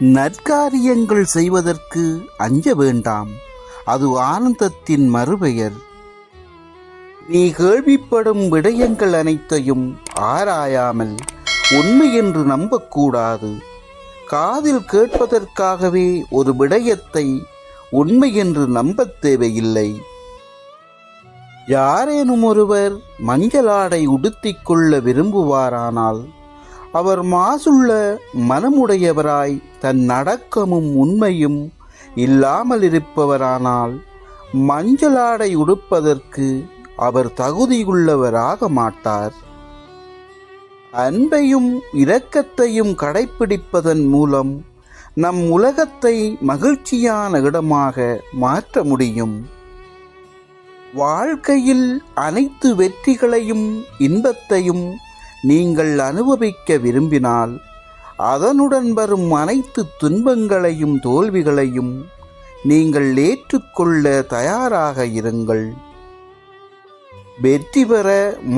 நற்காரியங்கள் செய்வதற்கு அஞ்ச வேண்டாம். அது ஆனந்தத்தின் மறுபெயர். நீ கேள்விப்படும் விடயங்கள் அனைத்தையும் ஆராயாமல் உண்மை என்று நம்பக்கூடாது. காதில் கேட்பதற்காகவே ஒரு விடயத்தை உண்மை என்று நம்பத் தேவையில்லை. யாரேனும் ஒருவர் மஞ்சளாடை உடுத்திக் கொள்ள விரும்புவாரானால் அவர் மாசுள்ள மனமுடையவராய் தன் நடக்கமும் உண்மையும் இல்லாமல் இருப்பவரானால் மஞ்சளாடை உடுப்பதற்கு அவர் தகுதியுள்ளவராக மாட்டார். அன்பையும் இரக்கத்தையும் கடைப்பிடிப்பதன் மூலம் நம் உலகத்தை மகிழ்ச்சியான இடமாக மாற்ற முடியும். வாழ்க்கையில் அனைத்து வெற்றிகளையும் இன்பத்தையும் நீங்கள் அனுபவிக்க விரும்பினால் அதனுடன் வரும் அனைத்து துன்பங்களையும் தோல்விகளையும் நீங்கள் ஏற்றுக்கொள்ள தயாராக இருங்கள். வெற்றி பெற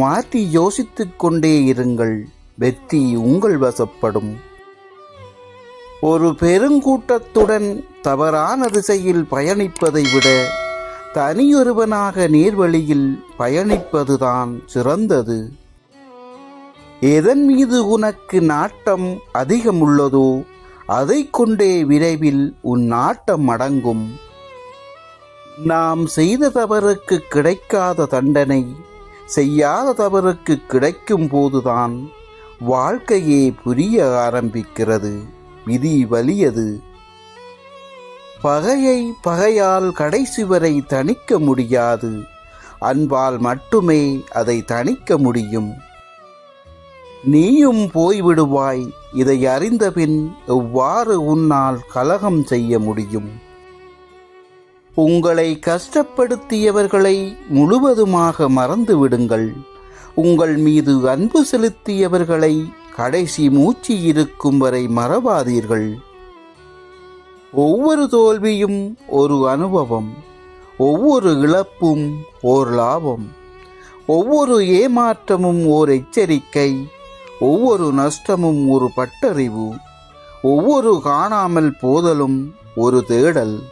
மாற்றி யோசித்துக் கொண்டே இருங்கள். வெற்றி உங்கள் வசப்படும். ஒரு பெருங்கூட்டத்துடன் தவறான திசையில் பயணிப்பதை விட தனியொருவனாக நேர்வழியில் பயணிப்பதுதான் சிறந்தது. எதன் மீது உனக்கு நாட்டம் அதிகம் உள்ளதோ அதை கொண்டே விரைவில் உன் நாட்டம் அடங்கும். நாம் செய்த தவறுக்கு கிடைக்காத தண்டனை செய்யாத தவறுக்கு கிடைக்கும் போதுதான் வாழ்க்கையே புரிய ஆரம்பிக்கிறது. விதி வலியது. பகையை பகையால் கடைசி வரை தணிக்க முடியாது. அன்பால் மட்டுமே அதை தணிக்க முடியும். நீயும் போய்விடுவாய். இதை அறிந்தபின் எவ்வாறு உன்னால் கலகம் செய்ய முடியும்? உங்களை கஷ்டப்படுத்தியவர்களை முழுவதுமாக மறந்துவிடுங்கள். உங்கள் மீது அன்பு செலுத்தியவர்களை கடைசி மூச்சு இருக்கும் வரை மறவாதீர்கள். ஒவ்வொரு தோல்வியும் ஒரு அனுபவம். ஒவ்வொரு இழப்பும் ஓர் லாபம். ஒவ்வொரு ஏமாற்றமும் ஓர் எச்சரிக்கை. ஒவ்வொரு நஷ்டமும் ஒரு பட்டறிவு ஒவ்வொரு காணாமல் போதலும் ஒரு தேடல்.